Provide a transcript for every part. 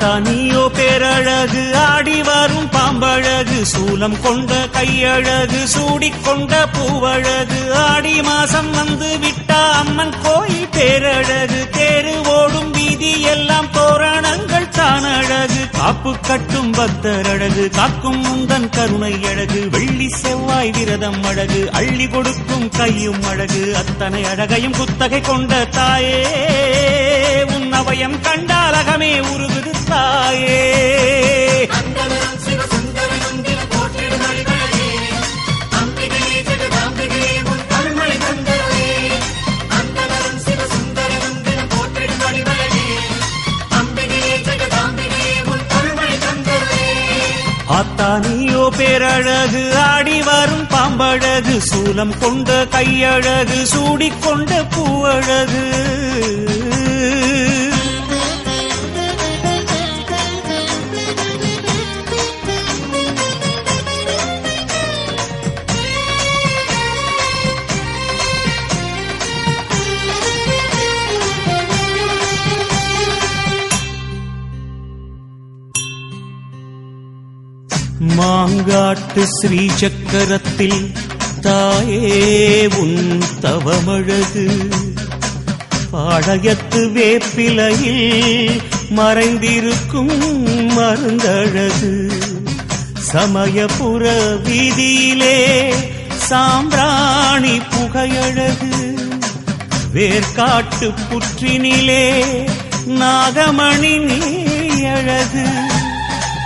ஆத்தா நீயோ பேரழகு ஆடி வரும் பாம்பழகு சூலம் கொண்ட கையழகு சூடிக்கொண்ட பூவழகு ஆடி மாசம் வந்து விட்டா அம்மன் கோயில் பேரழகு தேரு ஓடும் வீதி எல்லாம் தோரணங்கள் தான் அழகு காப்பு கட்டும் பக்தர் அழகு காக்கும் முந்தன் கருணை அழகு வெள்ளி செவ்வாய் விரதம் அழகு அள்ளி கொடுக்கும் கையும் அழகு அத்தனை அழகையும் குத்தகை கொண்ட தாயே அவயம் கண்டால் அகமே உருகுது தாயே அத்தானியோ பேரழகு ஆடி வரும் பாம்பழகு சூலம் கொண்ட கையழகு சூடிக்கொண்ட பூவழகு. பூங்காட்டு ஸ்ரீ சக்கரத்தில் தாயே உன் தவமழகு. பாளையத்து வேப்பிலையில் மறைந்திருக்கும் மருந்தழகு. சமயபுர வீதியிலே சாம்பிராணி புகையழகு. வேர்காட்டு புற்றினிலே நாகமணி நீ அழகு.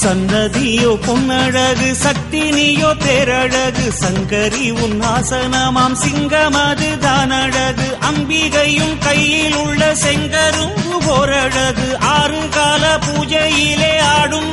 சன்னதியோ பொன்னழகு சக்தினியோ நீயோ தேரழகு சங்கரி உன் ஆசனமாம் சிங்கம் அதுதான் அழகு அம்பிகையும் கையில் உள்ள செங்கரும் ஓரழகு ஆறு கால பூஜையிலே ஆடும்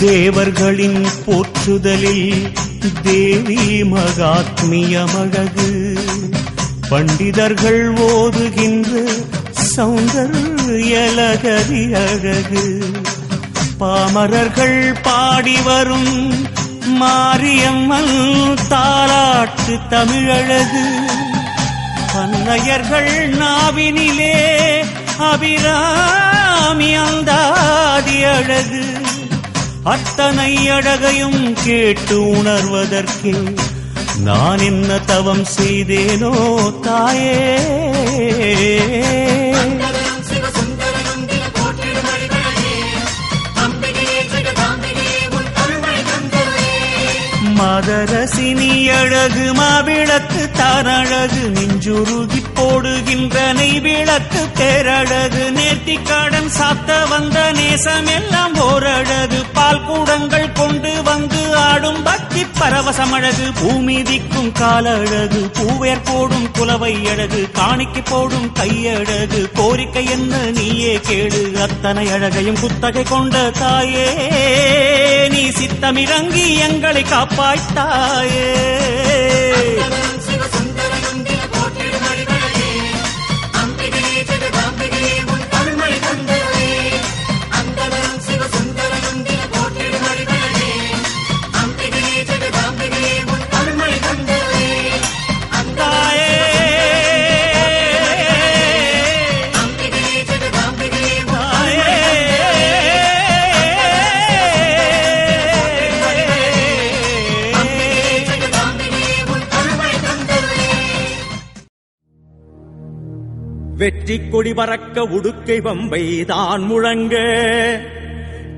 தேவர்களின் போற்றுதலில் தேவி மகாத்மியமழகு. பண்டிதர்கள் ஓதுகின்ற சௌந்தர்யலகதி அழகு. பாமரர்கள் பாடி வரும் மாரியம்மன் தாராட்டு தமிழழகு. அன்னையர்கள் நாவினிலே அபிராமி அந்தாதி அழகு. அத்தனை அழகையும் கேட்டு உணர்வதற்கே நான் என்ன தவம் செய்தேனோ தாயே. மதரசினி அழகு மாவிளக்கு தாரழகு நெஞ்சுருகி போடுகின்ற நெய் விளக்கு பேரழகு நேர்த்திக்கடன் சாத்த வந்த நேசம் எல்லாம் ஓரழகு. பால் கூடங்கள் கொண்டு வந்து ஆடும் பக்தி பரவசமழகு. பூமிதிக்கும் கால அழகு பூவேர் போடும் குலவை அழகு காணிக்கு போடும் கையழகு. கோரிக்கை என்ன நீயே கேடு அத்தனை அழகையும் குத்தகை கொண்ட தாயே. நீ சித்தமிறங்கி எங்களை காப்பாய்த்தாயே. வெற்றி கொடி பறக்க உடுக்கை பம்பை தான் முழங்க.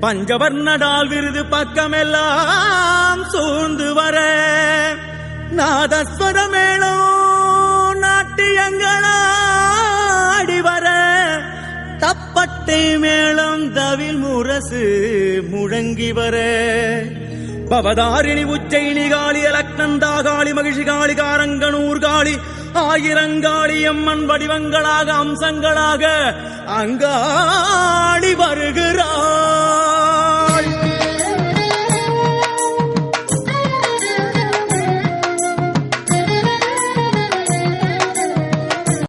பஞ்சவர்ணடால் விருது பக்கமெல்லாம் சூழ்ந்து வர. நாதஸ்வர மேளம் நாட்டியங்களாடி வர. தப்பட்டை மேளம் தவில் முரசு முழங்கி வர. பவதாரிணி உச்சைனி காளி அலக்னந்தாகாளி மகிழ்ச்சி காளி காரங்கனூர் காளி ஆயிரங்காளி அம்மன் வடிவங்களாக அம்சங்களாக அங்காடி வருகிறார்.